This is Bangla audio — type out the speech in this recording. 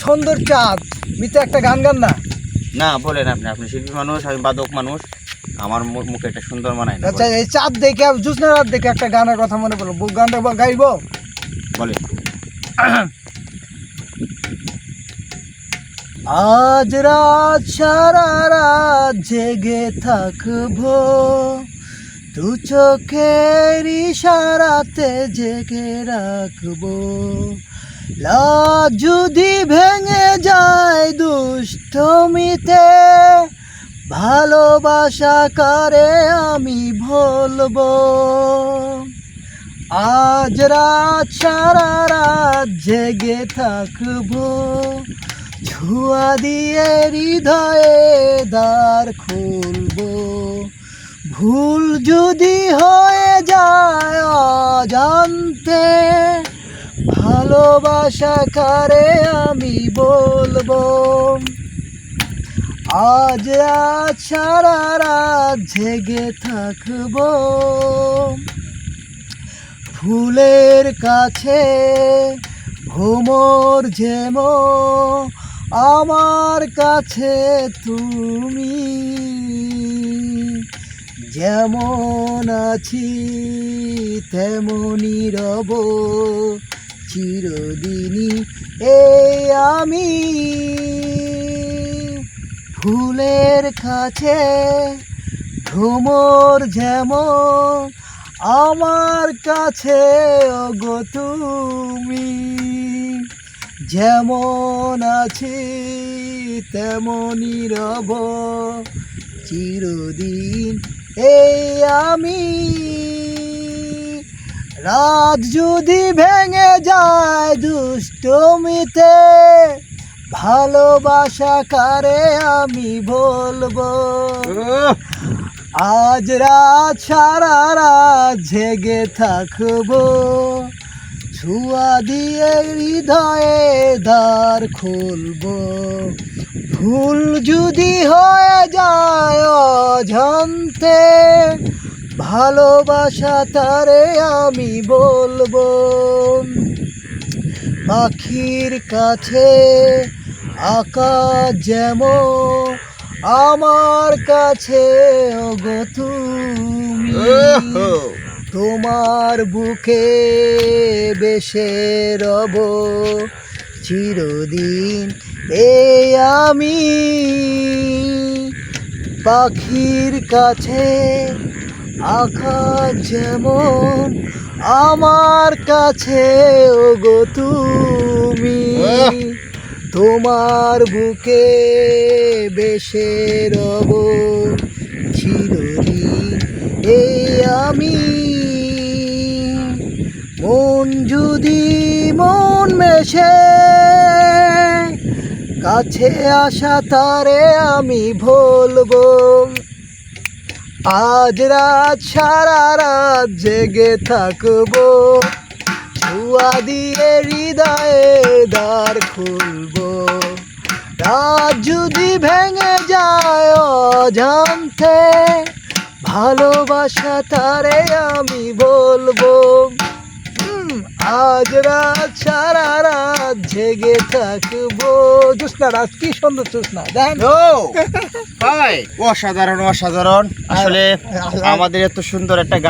সুন্দর চাঁদ। মিতে একটা গান গান না? না বলেন আপনি। আপনি শিল্পী মানুষ আমি বাদক মানুষ। আমার মুখে একটা সুন্দর মানায় না আচ্ছা এই চাঁদ দেখে জুসনা রাত দেখে একটা গানের কথা মনে পড়ল। বল- গানটা বল- গাইবো? বলেন। আজ রাত সারা রাত জেগে থাকব। দু চোখের ইশারাতে জেগে রাখব। লাজ যদি ভেঙে যায় দুষ্টমিতে, ভালোবাসা করে আমি ভুলবো? আজ রাত, সারা রাত জেগে থাকব। ছুয়া দিয়ে হৃদয়ে দ্বার খুলবো। ভুল যদি হয়ে যায় অজান্তে ভালোবাসা কারে আমি বলব? আজ সারা রাত জেগে থাকব। ফুলের কাছে ভ্রমর যেম, আমার কাছে তুমি যেমন আছি তেমনই রব। চিরদিনই এই আমি ফুলের কাছে ভ্রমর যেমন আমার কাছে, ওগো তুমি যেমন আছি তেমনই রব। চিরদিন এই আমি রাত যদি ভেঙে যায় দুষ্টমিতে, ভালোবাসা কারে আমি বলব? আজ রাত সারা রাত জেগে থাকব। ছুয়া দিয়ে হৃদয়ে দ্বার খুলবো। ভুল যদি হয়ে যায় অজান্তে ভালোবাসা তারে আমি বলব। পাখির কাছে আকাশ যেমন আমার কাছে ওগো তুমি। তোমার বুকে বেশে রব চিরদিন এ আমি। পাখির কাছে আকাশ যেমন আমার কাছে ওগো তুমি। তোমার বুকে বেশে রব চিরদিন এই আমি। মন যদি মন মেশে কাছে আসা তারে আমি ভুলবো। আজ রাত সারা রাত জেগে থাকব। ছুয়া দিয়ে হৃদয়ে দ্বার খুলবো। রাত যদি ভেঙে যায় অজান্তে, ভালোবাসা তারে আমি বলব। আজ রাত জেগে থাকব। জুসনা রাজ কি সুন্দর জুসনা দেখেন। ও ভাই অসাধারণ অসাধারণ। আসলে আমাদের এত সুন্দর একটা গান